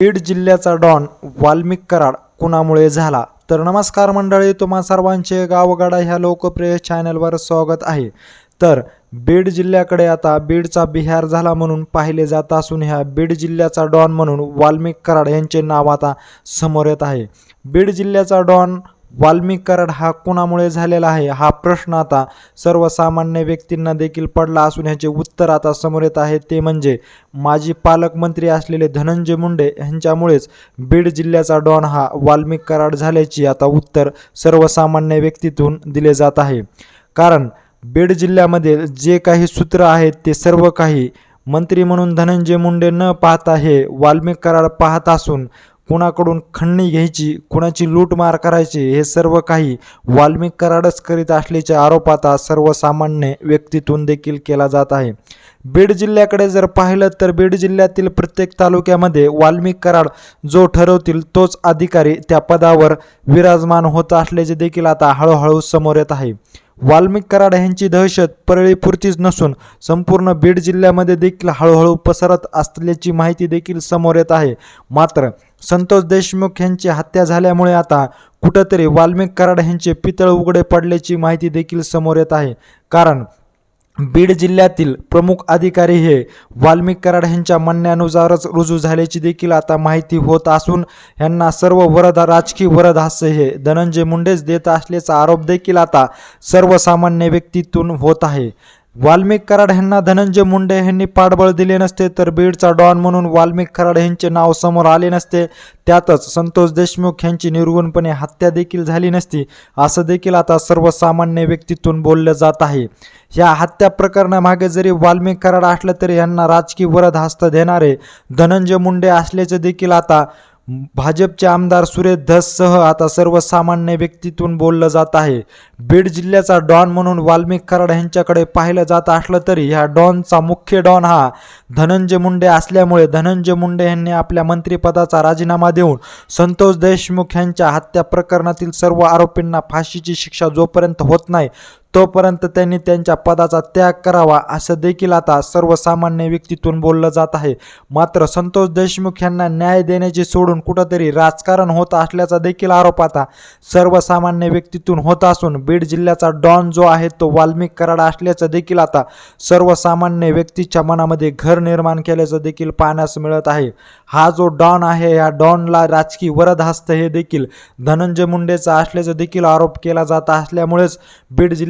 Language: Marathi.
बीड जिल्ह्याचा डॉन वाल्मिक कराड कुणामुळे झाला? तर नमस्कार मंडळी तुम्हा सर्वांचे गावगाडा ह्या लोकप्रिय चॅनलवर स्वागत आहे. तर बीड जिल्ह्याकडे आता बीडचा बिहार झाला म्हणून पाहिले जात असून ह्या बीड जिल्ह्याचा डॉन म्हणून वाल्मिक कराड यांचे नाव आता समोर येत आहे. बीड जिल्ह्याचा डॉन वाल्मिक कराड हा कुणामुळे झालेला आहे? हा प्रश्न आता सर्वसामान्य व्यक्तींना देखील पडला असून ह्याचे उत्तर आता समोर येत आहे. ते म्हणजे माजी पालकमंत्री असलेले धनंजय मुंडे ह्यांच्यामुळेच बीड जिल्ह्याचा डॉन हा वाल्मिक कराड झाल्याची आता उत्तर सर्वसामान्य व्यक्तीतून दिले जात आहे. कारण बीड जिल्ह्यामध्ये जे काही सूत्र आहेत ते सर्व काही मंत्री म्हणून धनंजय मुंडे न पाहता हे वाल्मिक कराड पाहत असून कुणाकडून खंडणी घ्यायची कुणाची लूटमार करायची हे सर्व काही वाल्मिक कराडच करीत असल्याच्या आरोप आता सर्वसामान्य व्यक्तीतून देखील केला जात आहे. बीड जिल्ह्याकडे जर पाहिलं तर बीड जिल्ह्यातील प्रत्येक तालुक्यामध्ये वाल्मिक कराड जो ठरवतील तोच अधिकारी त्या पदावर विराजमान होत असल्याचे देखील आता हळूहळू समोर येत आहे. वाल्मिक कराड यांची दहशत परळीपुरतीच नसून संपूर्ण बीड जिल्ह्यामध्ये देखील हळूहळू पसरत असल्याची माहिती देखील समोर येत आहे. मात्र संतोष देशमुख यांची हत्या झाल्यामुळे आता कुठंतरी वाल्मिक कराड यांचे पितळ उघडे पडल्याची माहिती देखील समोर येत आहे. कारण बीड जिल्ह्यातील प्रमुख अधिकारी हे वाल्मिक कराड यांच्या म्हणण्यानुसारच रुजू झाल्याची देखील आता माहिती होत असून यांना सर्व वरद राजकीय वरद हास्य हे धनंजय मुंडेच देत असल्याचा आरोप देखील आता सर्वसामान्य व्यक्तीतून होत आहे. वाल्मिक कराड यांना धनंजय मुंडे यांनी पाठबळ दिले नसते तर बीडचा डॉन म्हणून वाल्मिक कराड यांचे नाव समोर आले नसते. त्यातच संतोष देशमुख यांची निर्गुणपणे हत्या देखील झाली नसती असं देखील आता सर्वसामान्य व्यक्तीतून बोललं जात आहे. या हत्या प्रकरणामागे जरी वाल्मिक कराड असलं तरी यांना राजकीय वरद हस्त देणारे धनंजय मुंडे असल्याचे देखील आता भाजपचे आमदार सुरेश धससह आता सर्वसामान्य व्यक्तीतून बोललं जात आहे. बीड जिल्ह्याचा डॉन म्हणून वाल्मिक कराड यांच्याकडे पाहिलं जात असलं तरी ह्या डॉनचा मुख्य डॉन हा धनंजय मुंडे असल्यामुळे धनंजय मुंडे यांनी आपल्या मंत्रिपदाचा राजीनामा देऊन संतोष देशमुख यांच्या हत्या प्रकरणातील सर्व आरोपींना फाशीची शिक्षा जोपर्यंत होत नाही तोपर्यंत त्यांनी त्यांच्या पदाचा त्याग करावा असं देखील आता सर्वसामान्य व्यक्तीतून बोललं जात आहे. मात्र संतोष देशमुख यांना न्याय देण्याचे सोडून कुठंतरी राजकारण होत असल्याचा देखील आरोप आता सर्वसामान्य व्यक्तीतून होत असून बीड जिल्ह्याचा डॉन जो आहे तो वाल्मिक कराड असल्याचं देखील आता सर्वसामान्य व्यक्तीच्या मनामध्ये घर निर्माण केल्याचं देखील पाहण्यास मिळत आहे. हा जो डॉन आहे या डॉनला राजकीय वरद हस्त हे देखील धनंजय मुंडेचा असल्याचा देखील आरोप केला जात असल्यामुळेच बीड